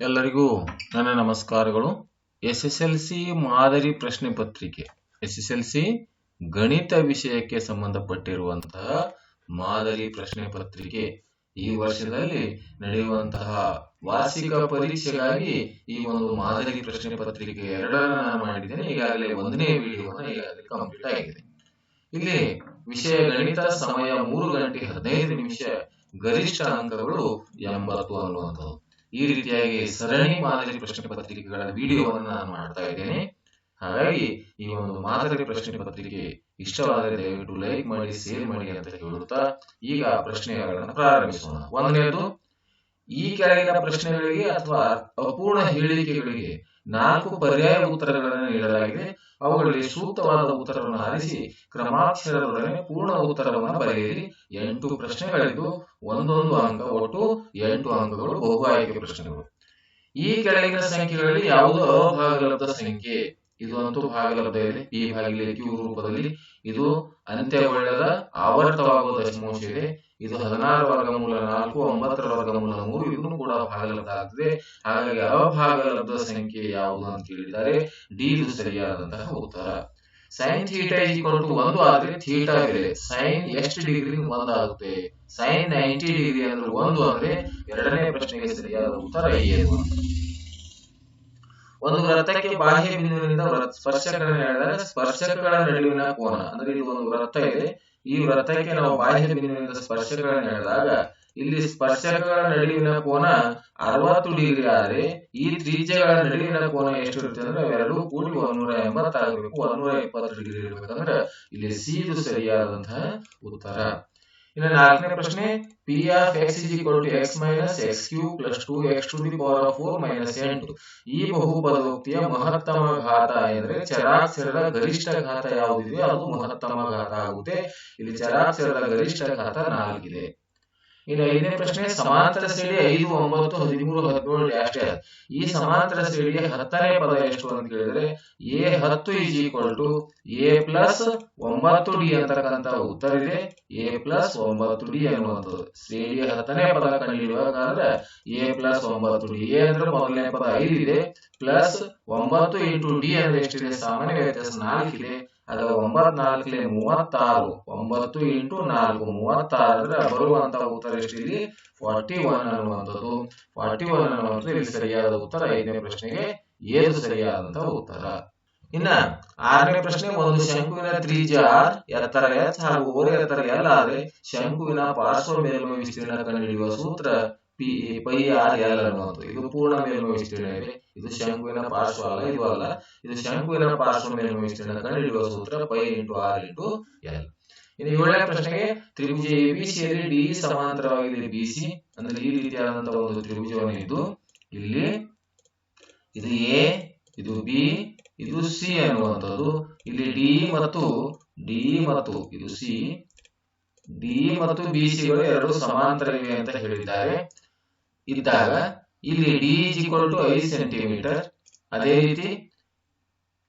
ಎಲ್ಲರಿಗೂ ನನ್ನ ನಮಸ್ಕಾರಗಳು. ಎಸ್ ಎಸ್ ಎಲ್ ಸಿ ಮಾದರಿ ಪ್ರಶ್ನೆ ಪತ್ರಿಕೆ. ಎಸ್ ಎಸ್ ಎಲ್ ಸಿ ಗಣಿತ ವಿಷಯಕ್ಕೆ ಸಂಬಂಧಪಟ್ಟಿರುವಂತಹ ಮಾದರಿ ಪ್ರಶ್ನೆ ಪತ್ರಿಕೆ. ಈ ವರ್ಷದಲ್ಲಿ ನಡೆಯುವಂತಹ ವಾರ್ಷಿಕ ಪರೀಕ್ಷೆಗಾಗಿ ಈ ಒಂದು ಮಾದರಿ ಪ್ರಶ್ನೆ ಪತ್ರಿಕೆ ಎರಡನ್ನ ನಾನು ಮಾಡಿದ್ದೇನೆ. ಈಗಾಗಲೇ ಒಂದನೇ ವಿಡಿಯೋನ ಈಗಾಗಲೇ ಕಂಪ್ಲೀಟ್ ಆಗಿದೆ. ಇಲ್ಲಿ ವಿಷಯ ಗಣಿತ ಸಮಯ ಮೂರು ಗಂಟೆ ಹದಿನೈದು ನಿಮಿಷ ಗರಿಷ್ಠ ಅಂಕಗಳು ಎಂಬತ್ತು ಅನ್ನುವಂಥದ್ದು. ಈ ರೀತಿಯಾಗಿ ಸರಣಿ ಮಾದರಿ ಪ್ರಶ್ನೆ ಪತ್ರಿಕೆಗಳ ವಿಡಿಯೋವನ್ನು ನಾನು ಮಾಡ್ತಾ ಇದ್ದೇನೆ. ಹಾಗಾಗಿ ಈ ಒಂದು ಮಾದರಿ ಪ್ರಶ್ನೆ ಪತ್ರಿಕೆ ಇಷ್ಟವಾದರೆ ದಯವಿಟ್ಟು ಲೈಕ್ ಮಾಡಿ, ಶೇರ್ ಮಾಡಿ ಅಂತ ಹೇಳುತ್ತಾ ಈಗ ಪ್ರಶ್ನೆಗಳನ್ನು ಪ್ರಾರಂಭಿಸೋಣ. ಒಂದನೇದು ಈ ಕೆಳಗಿನ ಪ್ರಶ್ನೆಗಳಿಗೆ ಅಥವಾ ಅಪೂರ್ಣ ಹೇಳಿಕೆಗಳಿಗೆ ನಾಲ್ಕು ಪರ್ಯಾಯ ಉತ್ತರಗಳನ್ನು ನೀಡಲಾಗಿದೆ. ಅವುಗಳಲ್ಲಿ ಸೂಕ್ತವಾದ ಉತ್ತರವನ್ನು ಆರಿಸಿ, ಕ್ರಮಾಕ್ಷರದೊಡನೆ ಪೂರ್ಣ ಉತ್ತರವನ್ನು ಬರೆಯಿರಿ. ಎಂಟು ಪ್ರಶ್ನೆಗಳಿದ್ದು, ಒಂದೊಂದು ಅಂಕ ಒಟ್ಟು ಎಂಟು ಅಂಕಗಳು ಬಹು ಆಯ್ಕೆ ಪ್ರಶ್ನೆಗಳು. ಈ ಕೆಳಗಿನ ಸಂಖ್ಯೆಗಳಲ್ಲಿ ಯಾವುದು ಅಭಾಗಲಬ್ಧ ಸಂಖ್ಯೆ? ಇದು ಅಂತೂ ಭಾಗಲಬ್ಧ ಇದೆ. ಪಿ ಭಾಗಿಲೆ ಕ್ಯೂ ರೂಪದಲ್ಲಿ ಇದು ಅಂತ್ಯಗೊಳ್ಳದ ಆವರ್ತವಾಗುವ ದಶಮಾಂಶ ಇದೆ. ಇದು ಹದಿನಾರು ವರ್ಗಮೂಲ ನಾಲ್ಕು, ಒಂಬತ್ತರ ವರ್ಗಮೂಲ ಮೂರು, ಇದನ್ನು ಕೂಡ ಭಾಗಲಬ್ಧ ಆಗ್ತದೆ. ಹಾಗಾಗಿ ಅಭಾಗಲಬ್ಧ ಸಂಖ್ಯೆ ಯಾವುದು ಅಂತ ಕೇಳಿದ್ದಾರೆ ಡಿ ಇದು ಸರಿಯಾದಂತಹ ಉತ್ತರ. ಸೈನ್ ಥೀಟಾ ಈಕ್ವಲ್ ಟು ಒಂದು ಆದ್ರೆ ಥೀಟಾ ಇದೆ. ಸೈನ್ ಎಷ್ಟು ಡಿಗ್ರಿ? ಒಂದಾಗುತ್ತೆ ಸೈನ್ ನೈಂಟಿ ಡಿಗ್ರಿ ಅಂದ್ರೆ ಒಂದು ಅಂದ್ರೆ ಎರಡನೇ ಪ್ರಶ್ನೆಗೆ ಸರಿಯಾದ ಉತ್ತರ ಏನು? ಒಂದು ವೃತ್ತಕ್ಕೆ ಬಾಹ್ಯ ಬಿಂದುವಿನಿಂದ ಹೇಳಿದಾಗ ಸ್ಪರ್ಶಕಗಳ ನಡುವಿನ ಕೋನ. ಅಂದ್ರೆ ಇಲ್ಲಿ ಒಂದು ವೃತ್ತ ಇದೆ. ಈ ವೃತ್ತಕ್ಕೆ ನಾವು ಬಾಹ್ಯ ಬಿಂದುವಿನಿಂದ ಸ್ಪರ್ಶಕಗಳನ್ನು ಹೇಳಿದಾಗ ಇಲ್ಲಿ ಸ್ಪರ್ಶಕಗಳ ನಡುವಿನ ಕೋನ ಅರವತ್ತು ಡಿಗ್ರಿ ಆದ್ರೆ ಈ ತ್ರಿಜ್ಯಗಳ ನಡುವಿನ ಕೋನ ಎಷ್ಟು ಇರುತ್ತೆ ಅಂದ್ರೆ ಎರಡು ಕೂಡಿ ಒಂದೂರ ಎಂಬತ್ತಾಗಬೇಕು ಒಂದೂರ ಇಪ್ಪತ್ತು ಡಿಗ್ರಿ ಇರಬೇಕಂದ್ರೆ ಇಲ್ಲಿ ಸಿ ಇದು ಸರಿಯಾದಂತಹ ಉತ್ತರ. ಇನ್ನು ನಾಲ್ಕನೇ ಪ್ರಶ್ನೆ P of X is equal to X minus X cube plus two X to the power of four minus ಎಂಟು ಈ ಬಹುಪದೋಕ್ತಿಯ ಮಹತ್ತಮ ಘಾತ ಎಂದ್ರೆ ಚರಾಕ್ಷರದ ಗರಿಷ್ಠ ಘಾತ ಯಾವುದಿದೆ ಅದು ಮಹತ್ತಮ ಘಾತ ಆಗುತ್ತೆ. ಇಲ್ಲಿ ಚರಾಕ್ಷರದ ಗರಿಷ್ಠ ಘಾತ ನಾಲ್ಕಿದೆ ಇನ್ನು ಐದನೇ ಪ್ರಶ್ನೆ, ಸಮಾಂತರ ಶ್ರೇಣಿ ಐದು, ಒಂಬತ್ತು, ಹದಿಮೂರು, ಹದಿನೇಳು, ಅಷ್ಟೇ ಈ ಸಮಾಂತರ ಶ್ರೇಣಿಯ ಹತ್ತನೇ ಪದ ಎಷ್ಟು ಅಂತ ಕೇಳಿದ್ರೆ, ಎ ಹತ್ತು is equal to A plus ಒಂಬತ್ತು ಡಿ ಅಂತಕ್ಕಂತ ಉತ್ತರ ಇದೆ. ಎ ಪ್ಲಸ್ ಒಂಬತ್ತು ಡಿ ಅನ್ನುವಂಥದ್ದು. ಶ್ರೇಣಿಯ ಹತ್ತನೇ ಪದ ಕಂಡುಹಿಡಿಯುವಾಗಂದ್ರೆ ಎ ಪ್ಲಸ್ ಒಂಬತ್ತು ಡಿ. ಎ ಅಂದ್ರೆ ಮೊದಲನೇ ಪದ ಐದು ಇದೆ. ಪ್ಲಸ್ ಒಂಬತ್ತು ಇಂಟು ಡಿ ಅಂದ್ರೆ ಎಷ್ಟಿದೆ? ಸಾಮಾನ್ಯ ವ್ಯತ್ಯಾಸ ನಾಲ್ಕಿದೆ ಅದು ಒಂಬತ್ ನಾಲ್ಕಲೆ ಮೂವತ್ತಾರು, ಒಂಬತ್ತು ಇಂಟು ನಾಲ್ಕು ಮೂವತ್ತಾರು ಬರುವಂತ ಉತ್ತರ ಇಲ್ಲಿ ಫಾರ್ಟಿ ಒನ್ ಅನ್ನುವಂಥದ್ದು. ಫಾರ್ಟಿ ಒನ್ ಅನ್ನುವಂಥದ್ದು ಇಲ್ಲಿ ಸರಿಯಾದ ಉತ್ತರ, ಐದನೇ ಪ್ರಶ್ನೆಗೆ ಏದು ಸರಿಯಾದಂತ ಉತ್ತರ. ಇನ್ನ ಆರನೇ ಪ್ರಶ್ನೆ, ಒಂದು ಶಂಕುವಿನ ತ್ರಿಜ ಎತ್ತರ ಎಚ್ ಹಾಗೂ ಓರೆ ಎತ್ತರ ಎಲ್ ಆದ್ರೆ ಶಂಕುವಿನ ಪಾರ್ಶ್ವ ಮೇಲ್ಮೈ ವಿಸ್ತೀರ್ಣ ಕಂಡುಹಿಡಿಯುವ ಸೂತ್ರ. ಪಿ, ಪೈ ಆರ್ ಎಲ್ ಅನ್ನುವಂಥದ್ದು ಇದು ಪೂರ್ಣ ಮೇಲ್ಮೈ ವಿಸ್ತೀರ್ಣ ಇದೆ ಇದು ಶಂಕುವಿನ ಪಾರ್ಶ್ವ ಅಲ್ಲ ಇದು ಅಲ್ಲ. ಇದು ಶಂಕುವಿನ ಪಾರ್ಶ್ವ ಮೇಲ್ಮೈ ವಿಸ್ತೀರ್ಣ ಕಂಡುಹಿಡಿಯುವ ಸೂತ್ರ pi into R into L. ಇನ್ನು ಏಳನೇ ಪ್ರಶ್ನೆಗೆ ತ್ರಿಭುಜ ಎ, ಬಿ, ಸಿ ಅಲ್ಲಿ ಡಿ ಸಮಾಂತರವಾಗಿದೆ ಬಿ, ಸಿ ಅಂದ್ರೆ ಈ ರೀತಿಯಾದಂತಹ ಒಂದು ತ್ರಿಭುಜವನ್ನು ಇದ್ದು ಇಲ್ಲಿ ಇದು ಎ, ಇದು ಬಿ, ಇದು ಸಿ ಅನ್ನುವಂಥದ್ದು. ಇಲ್ಲಿ ಡಿ ಮತ್ತು ಡಿ ಮತ್ತು, ಇದು ಸಿ. ಡಿ ಮತ್ತು ಬಿ ಸಿಗಳು ಎರಡು ಸಮಾಂತರ ಇವೆ ಅಂತ ಹೇಳಿದ್ದಾರೆ. ಇದ್ದಾಗ ಇಲ್ಲಿ ಡಿ ಇಸ್ ಈಕ್ವಲ್ ಟು ಐದು ಸೆಂಟಿಮೀಟರ್ ಅದೇ ರೀತಿ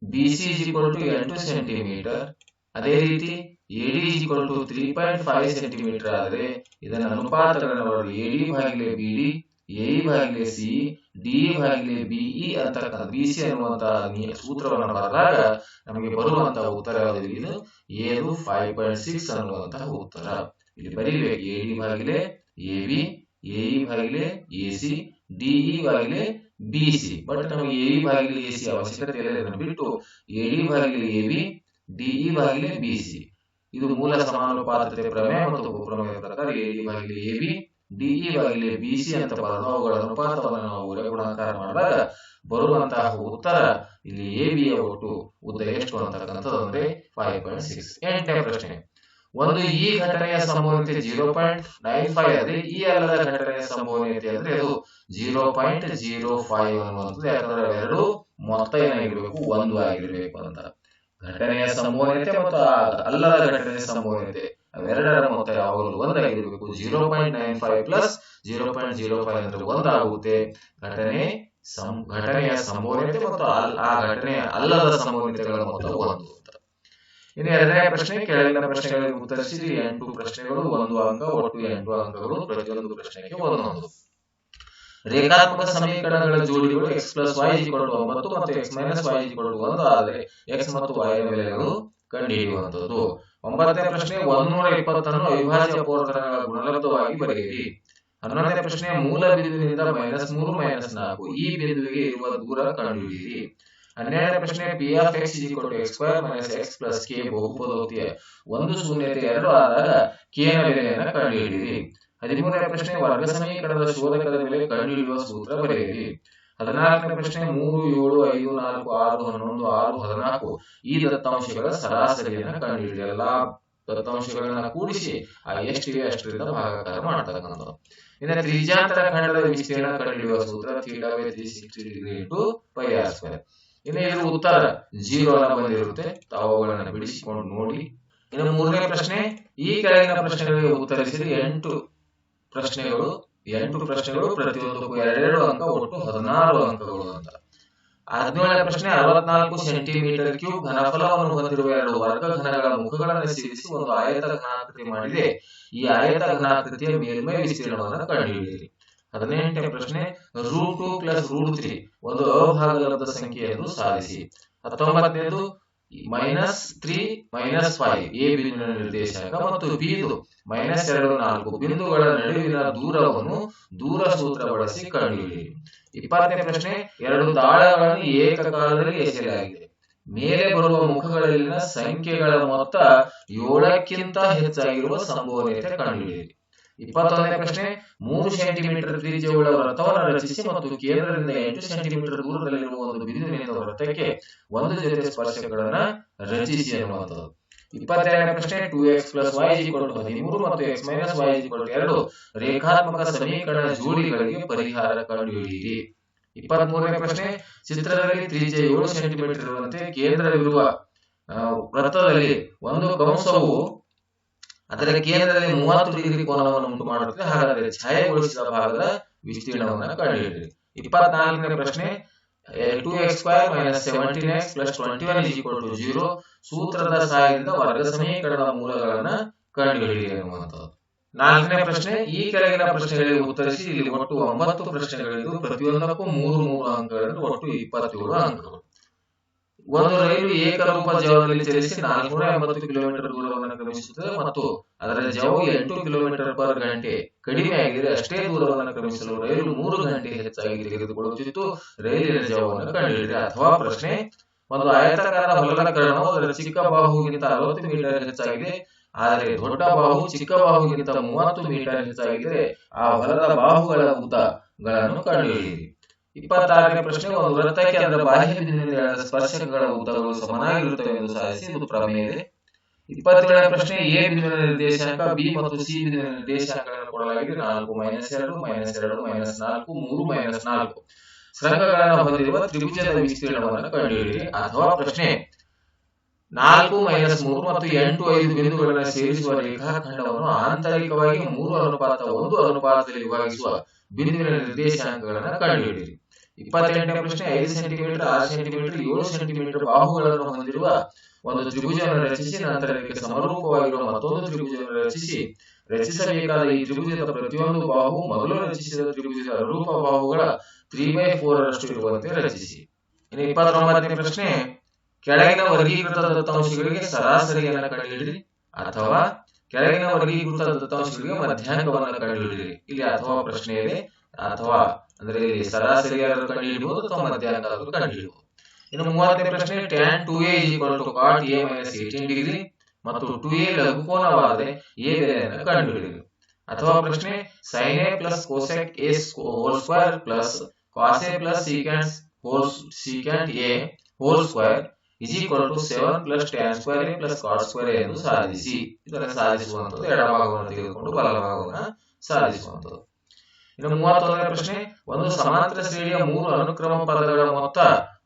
B C is equal to ಎಂಟು ಸೆಂಟಿಮೀಟರ್ ಅದೇ ರೀತಿ A D is equal to three point five centimetre ಆದರೆ ಇದರ ಅನುಪಾತಗಳನ್ನು ನೋಡಲು ಎಡಿ ಭಾಗಿಲೆ ಬಿ ಡಿ ಎ ಭಾಗಿಲೆ ಸಿ ಡಿ ಭಾಗಿಲೆ ಬಿಇ ಅಂತಕ್ಕಂಥ ಬಿ ಸಿ ಅನ್ನುವಂತಹ ಸೂತ್ರವನ್ನು ಬರೆದಾಗ ನಮಗೆ ಬರುವಂತಹ ಉತ್ತರ ಯಾವುದು? ಇದು ಏನು ಫೈವ್ ಪಾಯಿಂಟ್ ಸಿಕ್ಸ್ ಅನ್ನುವಂತಹ ಉತ್ತರ. ಇಲ್ಲಿ ಬರೀಬೇಕು. ಎಡಿ ಭಾಗಿಲೆ ಎ ಬಿ ಎ ಭಾಗಿಲೆ ಎ ಸಿ ಡಿಇ ಭಾಗಿಲೆ ಬಿ ಸಿ. ಬಟ್ ನಮಗೆ ಎ ಭಾಗಿಲೆ ಎ ಸಿ ಅವಶ್ಯಕತೆ ಇಲ್ಲ ಬಿಟ್ಟು ಎ ಡಿ ಭಾಗಿಲೆ ಎ ಬಿ ಡಿಇ ಭಾಗಿಲೆ ಬಿ ಸಿ. ಇದು ಮೂಲ ಸಮಾನುಪಾತತೆ ಪ್ರಮೇಯ ಮತ್ತು ಉಪಪ್ರಮೇಯದ ಪ್ರಕಾರ ಎ ಭಾಗಿಲೆ ಎ ಬಿ ಡಿಇ ಭಾಗಿಲೆ ಬಿ ಸಿ ಅಂತ ಬರೆದು ಅವುಗಳ ಅನುಪಾತವನ್ನು ನಾವು ಗುಣಾಕಾರ ಮಾಡಿದಾಗ ಬರುವಂತಹ ಉತ್ತರ ಇಲ್ಲಿ ಎ ಬಿಯ ಒಟ್ಟು ಉದ್ದ ಎಷ್ಟು ಅಂತಕ್ಕಂಥದ್ದು ಅಂದ್ರೆ ಫೈವ್ ಪಾಯಿಂಟ್ ಸಿಕ್ಸ್ ಎಂಟನೇ ಪ್ರಶ್ನೆ. ಒಂದು ಈ ಘಟನೆಯ ಸಂಭವನೀಯತೆ ಜೀರೋ ಪಾಯಿಂಟ್ ನೈನ್ ಫೈವ್ ಆದ್ರೆ ಈ ಅಲ್ಲದ ಘಟನೆಯ ಸಂಭವನೀಯತೆ ಅಂದ್ರೆ ಅದು ಜೀರೋ ಪಾಯಿಂಟ್ ಜೀರೋ ಫೈವ್ ಅನ್ನುವಂಥದ್ದು. ಯಾಕಂದ್ರೆ ಎರಡು ಮೊತ್ತ ಏನಾಗಿರ್ಬೇಕು ಒಂದು ಆಗಿರ್ಬೇಕು ಅಂತ. ಘಟನೆಯ ಸಂಭವನೀಯತೆ ಮತ್ತು ಅಲ್ಲದ ಘಟನೆಯ ಸಂಭವನೀಯತೆ, ಅವೆರಡರ ಮೊತ್ತ ಯಾವಾಗಲೂ ಒಂದಾಗಿರ್ಬೇಕು zero point nine five plus zero point zero five ಅಂದ್ರೆ ಒಂದಾಗುತ್ತೆ. ಘಟನೆ ಘಟನೆಯ ಸಂಭವನೀಯತೆ ಮತ್ತು ಆ ಘಟನೆಯ ಅಲ್ಲದ ಸಂಭವನೀಯತೆಗಳ ಮೊತ್ತ ಒಂದು ಅಂತ. ಇನ್ನು ಎರಡನೇ ಪ್ರಶ್ನೆ ಕೆಳಗಿನ ಪ್ರಶ್ನೆಗಳಿಗೆ ಉತ್ತರಿಸಿರಿ ಎಂಟು ಪ್ರಶ್ನೆಗಳು, ಒಂದು ಅಂಕ, ಒಟ್ಟು ಎಂಟು ಅಂಕಗಳು, ಪ್ರತಿಯೊಂದು ಪ್ರಶ್ನೆಗೆ ಒಂದೊಂದು. ರೇಖಾತ್ಮಕ ಸಮೀಕರಣಗಳ ಜೋಡಿಗಳು ಎಕ್ಸ್ ಪ್ಲಸ್ ವೈ ಒಂಬತ್ತು ಮತ್ತು ಎಕ್ಸ್ ಮೈನಸ್ ವೈ ಒಂದು ಆದರೆ ಎಕ್ಸ್ ಮತ್ತು ವೈ ಬೆಲೆಗಳು ಕಂಡುಹಿಡಿಯುವಂತದ್ದು ಒಂಬತ್ತನೇ ಪ್ರಶ್ನೆ ಒಂದೂರ ಇಪ್ಪತ್ತನ್ನು ಅವಿಭಾಜ್ಯ ಪೂರ್ವಕರಣಗಳ ಗುಣಲಬ್ಧವಾಗಿ ಬರೆಯಿರಿ. ಹನ್ನೊಂದನೇ ಪ್ರಶ್ನೆ ಮೂಲ ಬಿಂದುವಿನಿಂದ ಮೈನಸ್ ಮೂರು ಮೈನಸ್ ನಾಲ್ಕು, ಈ ಬಿಂದುವಿಗೆ ಇರುವ ದೂರ ಕಂಡುಹಿಡಿಯಿರಿ. ಹನ್ನೆರಡನೇ ಪ್ರಶ್ನೆ P of X X square minus X plus K ಬಹುಪದೋಕ್ತಿಯ ಒಂದು ಶೂನ್ಯತೆ, ಎರಡು ಆದಾಗ ಕೆ ನ ಬೆಲೆಯನ್ನು ಕಂಡುಹಿಡಿಯಿರಿ. ಹದಿಮೂರನೇ ಪ್ರಶ್ನೆ ವರ್ಗ ಸಮೀಕರಣದ ಶೋಧಕದ ಮೇಲೆ ಕಂಡುಹಿಡಿಯುವ ಸೂತ್ರ ಬರೆಯಿರಿ. ಹದಿನಾಲ್ಕನೇ ಪ್ರಶ್ನೆ ಮೂರು, ಏಳು, ಐದು, ನಾಲ್ಕು, ಆರು, ಹನ್ನೊಂದು, ಆರು, ಹದಿನಾಲ್ಕು. ಈ ದತ್ತಾಂಶಗಳ ಸರಾಸರಿಯನ್ನು ಕಂಡುಹಿಡಿಯಿರಿ ಎಲ್ಲಾ ದತ್ತಾಂಶಗಳನ್ನ ಕೂಡಿಸಿ ಆ ಎಷ್ಟಿವೆ ಅಷ್ಟರಿಂದ ಭಾಗಾಕಾರ ಮಾಡ್ತಕ್ಕಂಥದ್ದು. ಇನ್ನು ತ್ರಿಜಾಂತರ ಖಂಡದ ವಿಸ್ತೀರ್ಣ ಕಂಡುಹಿಡಿಯುವ ಸೂತ್ರ theta by three sixty degree into pi R square ಇನ್ನು ಇದ್ರ ಉತ್ತರ ಜೀರೋ ಅನ್ನ ಬಂದಿರುತ್ತೆ. ತಾವುಗಳನ್ನ ಬಿಡಿಸಿಕೊಂಡು ನೋಡಿ. ಇನ್ನು ಮೂರನೇ ಪ್ರಶ್ನೆ, ಈ ಕೆಳಗಿನ ಪ್ರಶ್ನೆಗಳಿಗೆ ಉತ್ತರಿಸಿದ ಎಂಟು ಪ್ರಶ್ನೆಗಳು ಎಂಟು ಪ್ರಶ್ನೆಗಳು ಪ್ರತಿಯೊಂದಕ್ಕೂ ಎರಡೆರಡು ಅಂಕ, ಒಟ್ಟು ಹದಿನಾರು ಅಂಕಗಳು ಅಂತ. ಹದಿನೇಳನೇ ಪ್ರಶ್ನೆ, ಅರವತ್ನಾಲ್ಕು ಸೆಂಟಿಮೀಟರ್ ಕ್ಯೂಬ್ ಘನಫಲವನ್ನು ಹೊಂದಿರುವ ಎರಡು ವರ್ಗ ಘನಗಳ ಮುಖಗಳನ್ನು ಸೇರಿಸಿ ಒಂದು ಆಯತ ಘನಾಕೃತಿ ಮಾಡಿದೆ. ಈ ಆಯತ ಘನಾಕೃತಿಯ ಮೇಲ್ಮೈ ವಿಸ್ತೀರ್ಣವನ್ನು ಕಂಡುಹಿಡಿಯಿರಿ. ಹದಿನೆಂಟನೇ ಪ್ರಶ್ನೆ root two plus root three ಒಂದು ಅಭಾಗಲಬ್ಧ ಸಂಖ್ಯೆಯನ್ನು ಸಾಧಿಸಿ. ಹತ್ತೊಂಬತ್ತನೇದು minus three minus five A ಬಿಂದುವಿನ ನಿರ್ದೇಶಾಂಕ ಮತ್ತು ಬಿ ಮೈನಸ್ ಎರಡು, ನಾಲ್ಕು ಬಿಂದುಗಳ ನಡುವಿನ ದೂರವನ್ನು ದೂರ ಸೂತ್ರ ಬಳಸಿ ಕಂಡುಹಿಡಿಯಿರಿ ಇಪ್ಪತ್ತನೇ ಪ್ರಶ್ನೆ, ಎರಡು ದಾಳಗಳನ್ನು ಏಕಕಾಲದಲ್ಲಿ ಎಸೆಯಲಾಗಿದೆ ಮೇಲೆ ಬರುವ ಮುಖಗಳಲ್ಲಿನ ಸಂಖ್ಯೆಗಳ ಮೊತ್ತ ಏಳಕ್ಕಿಂತ ಹೆಚ್ಚಾಗಿರುವ ಸಂಭವನೀಯತೆ ಕಂಡುಹಿಡಿಯಿರಿ ಇಪ್ಪತ್ತೊಂದನೇ ಪ್ರಶ್ನೆ, ಮೂರು ಸೆಂಟಿಮೀಟರ್ ತ್ರಿಜ್ಯವುಳ್ಳ ವೃತ್ತವನ್ನು ರಚಿಸಿ ಮತ್ತು ಕೇಂದ್ರದಿಂದ ಎಂಟು ಸೆಂಟಿಮೀಟರ್ ದೂರದಲ್ಲಿರುವ ಒಂದು ಬಿಂದುವಿನಿಂದ ವೃತ್ತಕ್ಕೆ ಒಂದು ಜೊತೆ ಸ್ಪರ್ಶಗಳನ್ನ ರಚಿಸಿ ಅನ್ನುವಂಥದ್ದು ಇಪ್ಪತ್ತೆರಡನೇ ಪ್ರಶ್ನೆ ಟೂ ಎಕ್ಸ್ ಪ್ಲಸ್ ವೈ ಹದಿಮೂರು ಮತ್ತು ಎಕ್ಸ್ ಮೈನಸ್ ವೈ ಎರಡು ರೇಖಾತ್ಮಕ ಸಮೀಕರಣ ಜೋಡಿಗಳಿಗೆ ಪರಿಹಾರ ಕಂಡುಹಿಡಿಯಿರಿ. ಇಪ್ಪತ್ತ್ ಮೂರನೇ ಪ್ರಶ್ನೆ, ಚಿತ್ರದಲ್ಲಿ ತ್ರಿಜ್ಯ ಏಳು ಸೆಂಟಿಮೀಟರ್ ಇರುವಂತೆ ಕೇಂದ್ರವಿರುವ ವೃತ್ತದಲ್ಲಿ ಒಂದು ಕಂಸವು ಅದರ ಕೇಂದ್ರದಲ್ಲಿ ಮೂವತ್ತು ಡಿಗ್ರಿ ಕೋನವನ್ನು ಉಂಟು ಮಾಡುತ್ತದೆ ಹಾಗಾದರೆ ಛಾಯೆಗೊಳಿಸಿದ ಭಾಗದ ವಿಸ್ತೀರ್ಣವನ್ನು ಕಂಡುಹಿಡಿಯಿರಿ. ಇಪ್ಪತ್ನಾಲ್ಕನೇ ಪ್ರಶ್ನೆ two X square minus seventeen X plus twenty one is two zero. ಸೂತ್ರದ ಸಹಾಯದಿಂದ ವರ್ಗ ಸಮೀಕರಣದ ಮೂಲಗಳನ್ನ ಕಂಡುಹಿಡಿಯಿರಿ ಎನ್ನುವಂಥದ್ದು. ನಾಲ್ಕನೇ ಪ್ರಶ್ನೆ, ಈ ಕೆಳಗಿನ ಪ್ರಶ್ನೆಗಳಿಗೆ ಉತ್ತರಿಸಿ, ಇಲ್ಲಿ ಒಟ್ಟು ಒಂಬತ್ತು ಪ್ರಶ್ನೆಗಳಿದ್ದು ಪ್ರತಿಯೊಂದಕ್ಕೂ ಮೂರು ಮೂರು ಅಂಕಗಳನ್ನು ಒಟ್ಟು ಇಪ್ಪತ್ತೇಳು ಅಂಕಗಳು. ಒಂದು ರೈಲು ಏಕರೂಪ ಜವದಲ್ಲಿ ಚಲಿಸಿ ನಾಲ್ಕುನೂರ ಎಂಬತ್ತು ಕಿಲೋಮೀಟರ್ ದೂರವನ್ನು ಕ್ರಮಿಸುತ್ತದೆ ಮತ್ತು ಅದರ ಜವು ಎಂಟು ಕಿಲೋಮೀಟರ್ ಪರ್ ಗಂಟೆ ಕಡಿಮೆ ಆಗಿದೆ ಅಷ್ಟೇ ದೂರವನ್ನು ಕ್ರಮಿಸಲು ರೈಲು ಮೂರು ಗಂಟೆ ಹೆಚ್ಚಾಗಿ ತೆಗೆದುಕೊಳ್ಳುತ್ತಿತ್ತು. ರೈಲಿನ ಜವವನ್ನು ಕಂಡುಹಿಡಿಯಿರಿ ಅಥವಾ ಪ್ರಶ್ನೆ, ಒಂದು ಆಯತಕಾರ ಹೊಲದ ಅದರ ಚಿಕ್ಕ ಬಾಹುಗಿಂತ ಅರವತ್ತು ಮೀಟರ್ ಹೆಚ್ಚಾಗಿದೆ. ಆದರೆ ದೊಡ್ಡ ಬಾಹು, ಚಿಕ್ಕ ಬಾಹುಗಿಂತ ಮೂವತ್ತು ಮೀಟರ್ ಹೆಚ್ಚಾಗಿದೆ ಆ ಹೊಲದ ಬಾಹುಗಳ ಉದ್ದಗಳನ್ನು ಕಂಡುಹಿಡಿಯಿರಿ ಇಪ್ಪತ್ತಾರನೇ ಪ್ರಶ್ನೆ, ಒಂದು ವೃತ್ತಕ್ಕೆ ಅದರ ಬಾಹ್ಯ ಬಿಂದುವಿನಿಂದ ಉದ್ದಗಳು ಸಮನಾಗಿರುತ್ತವೆ ಎಂದು ಸಾಧಿಸಿ ಇದು ಪ್ರಮೇಯ ಇದೆ ಇಪ್ಪತ್ತೇಳನೇ ಪ್ರಶ್ನೆ, ಎ ಬಿಂದುವಿನ ನಿರ್ದೇಶಾಂಕ, ಬಿ ಮತ್ತು ಸಿ ಬಿಂದುವಿನ ನಿರ್ದೇಶಾಂಕಗಳನ್ನು ಕೊಡಲಾಗಿದೆ. ನಾಲ್ಕು ಮೈನಸ್ ಎರಡು ಮೈನಸ್ ಎರಡು, ಮೈನಸ್ ನಾಲ್ಕು, ಮೂರು ಮೈನಸ್ ನಾಲ್ಕು. ಶೃಂಗಗಳನ್ನು ಹೊಂದಿರುವ ತ್ರಿಭುಜದ ವಿಸ್ತೀರ್ಣವನ್ನು ಕಂಡುಹಿಡಿಯಿರಿ. ಅಥವಾ ಪ್ರಶ್ನೆ, ನಾಲ್ಕು ಮೈನಸ್ ಮೂರು ಮತ್ತು ಎಂಟು ಐದು ಬಿಂದುಗಳನ್ನು ಸೇರಿಸುವ ರೇಖಾಖಂಡವನ್ನು ಆಂತರಿಕವಾಗಿ ಮೂರು ಅನುಪಾತ ಒಂದು ಅನುಪಾತದಲ್ಲಿ ವಿಭಾಗಿಸುವ ಬಿಂದುವಿನ ನಿರ್ದೇಶಾಂಕಗಳನ್ನು ಕಂಡುಹಿಡಿಯಿರಿ. ಇಪ್ಪತ್ತೆಂಟನೇ ಪ್ರಶ್ನೆ ಐದು ಸೆಂಟಿಮೀಟರ್ ಆರು ಸೆಂಟಿಮೀಟರ್ ಏಳು ಸೆಂಟಿಮೀಟರ್ ಬಾಹುಗಳನ್ನು ಹೊಂದಿರುವ ಒಂದು ತ್ರಿಭುಜವನ್ನು ರಚಿಸಿ, ನಂತರ ಇದಕ್ಕೆ ಸಮರೂಪವಾಗಿರುವ ಮತ್ತೊಂದು ತ್ರಿಭುಜವನ್ನು ರಚಿಸಿ, ರಚಿಸಬೇಕಾದ ಈ ತ್ರಿಭುಜದ ಪ್ರತಿಯೊಂದು ಬಾಹು ಮೊದಲು ರಚಿಸಿದ ತ್ರಿಭುಜದ ಅನುರೂಪ ಬಾಹುಗಳ ತ್ರೀ ಬೈ ಫೋರ್ ರಷ್ಟು ಇರುವಂತೆ ರಚಿಸಿ. ಇನ್ನು ಇಪ್ಪತ್ತೊಂಬತ್ತನೇ ಪ್ರಶ್ನೆ, ಕೆಳಗಿನ ವರ್ಗೀಕೃತ ದತ್ತಾಂಶಗಳಿಗೆ ಸರಾಸರಿಯನ್ನು ಕಂಡುಹಿಡಿಯಿರಿ ಅಥವಾ ಕೆಳಗಿನ ವರ್ಗೀಕೃತ ದತ್ತಾಂಶಗಳಿಗೆ ಮಧ್ಯಾಂಕವನ್ನು ಕಂಡುಹಿಡಿಯಿರಿ ಇಲ್ಲಿ ಅಥವಾ ಪ್ರಶ್ನೆ ಇದೆ, ಅಥವಾ ಅಂದ್ರೆ ಇಲ್ಲಿ ಸರಾಸರಿಯಾದರೂ ಕಂಡುಹಿಡಿಯಬಹುದು ಅಥವಾ ಮಧ್ಯಾಂಕ ಆದರೂ ಕಂಡುಹಿಡಿಯಬಹುದು ಇನ್ನು ಮೂವತ್ತನೇ ಪ್ರಶ್ನೆ tan two A to cot A minus eighteen degree ಮತ್ತು ಟು ಎ ಲಘುಕೋನವಾದರೆ ಎ ಬೆಲೆಯನ್ನು ಕಂಡುಹಿಡಿಯಿರಿ ಅಥವಾ ಪ್ರಶ್ನೆ sine A plus cosec A whole square plus cos A plus secant whole secant A whole square is equal to seven plus tan square A plus cot square A ಎಂದು ಸಾಧಿಸಿ. ಇದನ್ನು ಸಾಧಿಸುವಂತದ್ದು ಎಡಭಾಗವನ್ನು ತೆಗೆದುಕೊಂಡು ಬಲಭಾಗವನ್ನು ಸಾಧಿಸುವಂತದ್ದು ಇನ್ನು ಮೂವತ್ತೊಂದನೇ ಪ್ರಶ್ನೆ. ಒಂದು ಸಮಾಂತರ ಶ್ರೇಣಿಯ ಮೂರು ಅನುಕ್ರಮ ಪದಗಳ ಮೊತ್ತ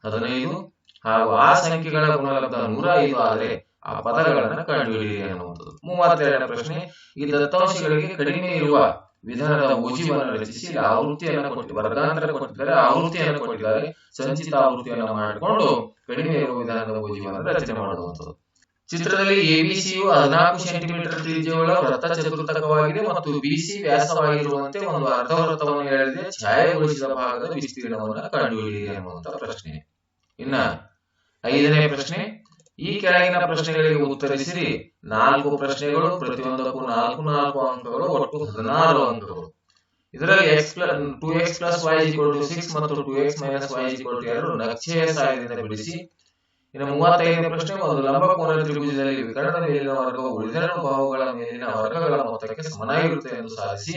ಹದಿನೈದು ಹಾಗೂ ಆ ಸಂಖ್ಯೆಗಳ ಗುಣಲಬ್ಧ ನೂರ ಐದು ಆದರೆ ಆ ಪದಗಳನ್ನು ಕಂಡುಹಿಡಿಯಿರಿ ಅನ್ನುವಂಥದ್ದು ಮೂವತ್ತೆರಡನೇ ಪ್ರಶ್ನೆ. ಈ ದತ್ತಾಂಶಗಳಿಗೆ ಕಡಿಮೆ ಇರುವ ವಿಧಾನದ ಓಜಿವನ್ನು ರಚಿಸಿ ಆವೃತ್ತಿಯನ್ನು ಕೊಟ್ಟು, ವರ್ಗಾಂತರ ಕೊಟ್ಟಿದ್ದಾರೆ. ಆವೃತ್ತಿಯನ್ನು ಕೊಟ್ಟಿದ್ದಾರೆ. ಸಂಚಿತ ಆವೃತ್ತಿಯನ್ನು ಮಾಡಿಕೊಂಡು ಕಡಿಮೆ ಇರುವ ವಿಧಾನದ ಉಜೀವನ ರಚನೆ ಮಾಡುವಂಥದ್ದು. ಚಿತ್ರದಲ್ಲಿ ಎಬಿಸಿಯು ಹದಿನಾಲ್ಕು ಸೆಂಟಿಮೀಟರ್ ತ್ರಿಜ್ಯವುಳ್ಳ ವೃತ್ತ ಚತುರ್ಥಕವಾಗಿದೆ ಮತ್ತು ಬಿಸಿ ವ್ಯಾಸವಾಗಿರುವಂತೆ ಒಂದು ಅರ್ಧವೃತ್ತವನ್ನು ಎಳೆದಿದೆ. ಛಾಯೆಗೊಳಿಸಿದ ಭಾಗದ ವಿಸ್ತೀರ್ಣವನ್ನು ಕಂಡುಹಿಡಿಯಿರಿ ಎನ್ನುವಂತಹ ಪ್ರಶ್ನೆ. ಇನ್ನ ಐದನೇ ಪ್ರಶ್ನೆ, ಈ ಕೆಳಗಿನ ಪ್ರಶ್ನೆಗಳಿಗೆ ಉತ್ತರಿಸಿರಿ. ನಾಲ್ಕು ಪ್ರಶ್ನೆಗಳು, ಪ್ರತಿಯೊಂದಕ್ಕೂ ನಾಲ್ಕು ನಾಲ್ಕು ಅಂಕಗಳು, ಒಟ್ಟು ಹದಿನಾರು ಅಂಕಗಳು. ಇದರಲ್ಲಿ x plus two x plus y six ಮತ್ತು ಟೂ ಎಕ್ಸ್ ಮೈನಸ್ ವೈ ಎರಡು ನಕ್ಷೆಯ ಸಹಾಯದಿಂದ ಬಿಡಿಸಿ. ಇನ್ನು ಮೂವತ್ತೈದನೇ ಪ್ರಶ್ನೆ ಒಂದು ಲಂಬಕೋನ ತ್ರಿಭುಜದಲ್ಲಿ ವಿಕರ್ಣದ ಮೇಲಿನ ವರ್ಗವು ಉಳಿದೆರಡು ಬಾಹುಗಳ ಮೇಲಿನ ವರ್ಗಗಳ ಮೊತ್ತಕ್ಕೆ ಸಮನಾಗಿರುತ್ತೆ ಎಂದು ಸಾಧಿಸಿ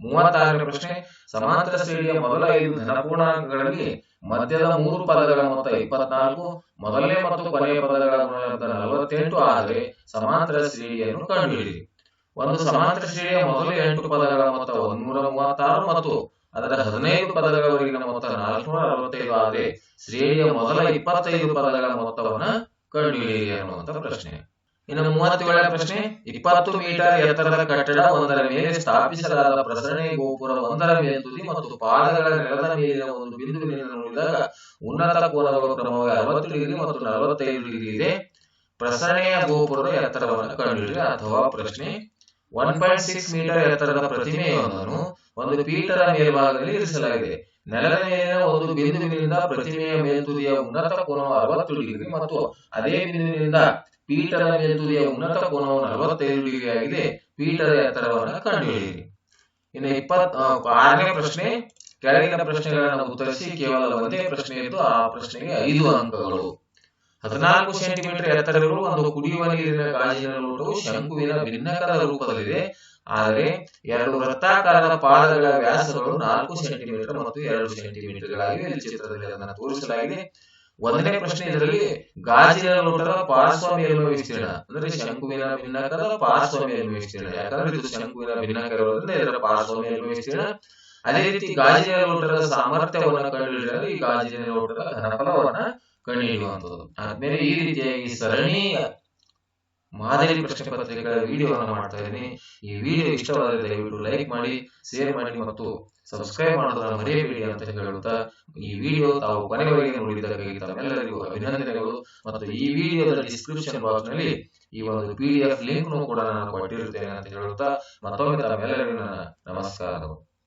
ಮೂವತ್ತಾರನೇ ಪ್ರಶ್ನೆ, ಸಮಾಂತರ ಶ್ರೇಣಿಯ ಮೊದಲ ಐದು ಧನಪೂರ್ಣಾಂಕಗಳಲ್ಲಿ ಮಧ್ಯದ ಮೂರು ಪದಗಳ ಮೊತ್ತ ಇಪ್ಪತ್ನಾಲ್ಕು, ಮೊದಲನೇ ಮತ್ತು ಕೊನೆಯ ಪದಗಳ ನಲವತ್ತೆಂಟು ಆದರೆ ಸಮಾಂತರ ಶ್ರೇಣಿಯನ್ನು ಕಂಡುಹಿಡಿಯಿರಿ. ಒಂದು ಸಮಾಂತರ ಶ್ರೇಣಿಯ ಮೊದಲ ಎಂಟು ಪದಗಳ ಮೊತ್ತ ಒಂದೂರ ಮೂವತ್ತಾರು ಮತ್ತು ಅದರ ಹದಿನೈದು ಪದಗಳವರೆಗಿನ ಮೊತ್ತ ನಾಲ್ಕುನೂರ ಅರವತ್ತೈದು ಆದರೆ ಶ್ರೇಣಿಯ ಮೊದಲ ಇಪ್ಪತ್ತೈದು ಪದಗಳ ಮೊತ್ತವನ್ನ ಕಂಡುಹಿಡಿಯಿರಿ ಅನ್ನುವಂತ ಪ್ರಶ್ನೆ. ಇನ್ನು ಮೂವತ್ತೇಳನೇ ಪ್ರಶ್ನೆ, ಇಪ್ಪತ್ತು ಮೀಟರ್ ಎತ್ತರದ ಕಟ್ಟಡ ಒಂದರ ಮೇಲೆ ಸ್ಥಾಪಿಸಲಾದ ಪ್ರಸರಣೆ ಗೋಪುರ ಒಂದರ ಮೇಲ್ತುದಿ ಮತ್ತು ಪಾದಗಳ ನೆಲದ ಮೇಲಿನ ಒಂದು ಬಿಂದುವಿನಿಂದ ನೋಡಿದಾಗ ಉನ್ನತ ಕೋನಗಳು ಕ್ರಮವಾಗಿ ಅರವತ್ತು ಡಿಗ್ರಿ ಮತ್ತು ನಲವತ್ತೈದು ಡಿಗ್ರಿ ಇದೆ. ಪ್ರಸರಣೆಯ ಗೋಪುರದ ಎತ್ತರವನ್ನು ಕಂಡುಹಿಡಿಯಿರಿ ಅಥವಾ ಪ್ರಶ್ನೆ ಒನ್ ಪಾಯಿಂಟ್ ಸಿಕ್ಸ್ ಮೀಟರ್ ಎತ್ತರದ ಪ್ರತಿಮೆಯೊಂದನ್ನು ಒಂದು ಪೀಠದ ಮೇಲ್ಭಾಗದಲ್ಲಿ ಇರಿಸಲಾಗಿದೆ. ಮೇಲಿನ ಒಂದು ಬಿಂದುವಿನಿಂದ ಪ್ರತಿಮೆಯ ಮೇಲ್ತುದಿಯ ಉನ್ನತ ಕೋನವು ಅರವತ್ತು ಡಿಗ್ರಿ ಮತ್ತು ಅದೇ ಬಿಂದುವಿನಿಂದ ಪೀಠದ ಮೇಲ್ತುದಿಯ ಉನ್ನತ ಕೋನವು ನಲವತ್ತೈದು ಡಿಗ್ರಿ ಆಗಿದೆ. ಪೀಠದ ಎತ್ತರವನ್ನು ಕಂಡುಹಿಡಿಯಿರಿ. ಇನ್ನು ಇಪ್ಪತ್ ಆರನೇ ಪ್ರಶ್ನೆ. ಕೆಳಗಿನ ಪ್ರಶ್ನೆಗಳನ್ನು ಉತ್ತರಿಸಿ ಕೇವಲ ಒಂದೇ ಪ್ರಶ್ನೆ ಇದ್ದು ಆ ಪ್ರಶ್ನೆಗೆ ಐದು ಅಂಕಗಳು. ಹದಿನಾಲ್ಕು ಸೆಂಟಿಮೀಟರ್ ಎತ್ತರವಿರುವ ಒಂದು ಕುಡಿಯುವ ನೀರಿನ ಗಾಜಿನ ಲೋಟವು ಶಂಕುವಿನ ಭಿನ್ನಕದ ರೂಪದಲ್ಲಿದೆ. ಆದರೆ ಎರಡು ವೃತ್ತಾಕಾರದ ಪಾದಗಳ ವ್ಯಾಸಗಳು ನಾಲ್ಕು ಸೆಂಟಿಮೀಟರ್ ಮತ್ತು ಎರಡು ಸೆಂಟಿಮೀಟರ್ಗಳಾಗಿವೆ. ಇಲ್ಲಿ ಚಿತ್ರದಲ್ಲಿ ಅದನ್ನು ತೋರಿಸಲಾಗಿದೆ. ಒಂದನೇ ಪ್ರಶ್ನೆ ಇದರಲ್ಲಿ ಗಾಜಿನ ಲೋಟದ ಪಾರ್ಶ್ವ ಮೇಲ್ಮೈ ವಿಸ್ತೀರ್ಣ, ಅಂದ್ರೆ ಶಂಕುವಿನ ಭಿನ್ನಕದ ಪಾರ್ಶ್ವ ಮೇಲ್ಮೈ ವಿಸ್ತೀರ್ಣ. ಯಾಕಂದ್ರೆ ಇದು ಶಂಕುವಿನ ಭಿನ್ನಕ ಇದರ ಪಾರ್ಶ್ವ ಮೇಲ್ಮೈ ವಿಸ್ತೀರ್ಣ. ಅದೇ ರೀತಿ ಗಾಜಿನ ಲೋಟದ ಸಾಮರ್ಥ್ಯವನ್ನು ಕಂಡುಹಿಡಿಯಲು ಈ ಗಾಜಿನ ಲೋಟದ ಘನಫಲವನ್ನ ಕಂಡುಹಿಡಿಯುವಂತದ್ದು ಆದ್ಮೇಲೆ ಈ ರೀತಿಯಾಗಿ ಸರಣಿ ಮಾದರಿ ಪ್ರಶ್ನೆ ಪತ್ರಿಕೆಗಳ ವಿಡಿಯೋವನ್ನು ಮಾಡ್ತಾ ಇದ್ದೀನಿ. ಈ ವಿಡಿಯೋ ಇಷ್ಟವಾದರೆ ದಯವಿಟ್ಟು ಲೈಕ್ ಮಾಡಿ ಶೇರ್ ಮಾಡಿ ಮತ್ತು ಸಬ್ಸ್ಕ್ರೈಬ್ ಮಾಡೋದನ್ನು ಮರೆಯಬೇಡಿ ಅಂತ ಹೇಳುತ್ತಾ ಈ ವಿಡಿಯೋ ತಾವು ಕೊನೆವರೆಗೆ ನೋಡಿದ್ದಕ್ಕಾಗಿ ತಮ್ಮೆಲ್ಲರಿಗೂ ಅಭಿನಂದನೆಗಳು. ಮತ್ತು ಈ ವಿಡಿಯೋದ ಡಿಸ್ಕ್ರಿಪ್ಷನ್ ಬಾಕ್ಸ್ನಲ್ಲಿ ಈ ಒಂದು ಪಿ ಡಿ ಎಫ್ ಲಿಂಕ್ ಕೂಡ ನಾನು ಕೊಟ್ಟಿರುತ್ತೇನೆ ಅಂತ ಹೇಳುತ್ತಾ ಮತ್ತೊಮ್ಮೆ ತಮ್ಮೆಲ್ಲರಿಗೂ ನನ್ನ ನಮಸ್ಕಾರಗಳು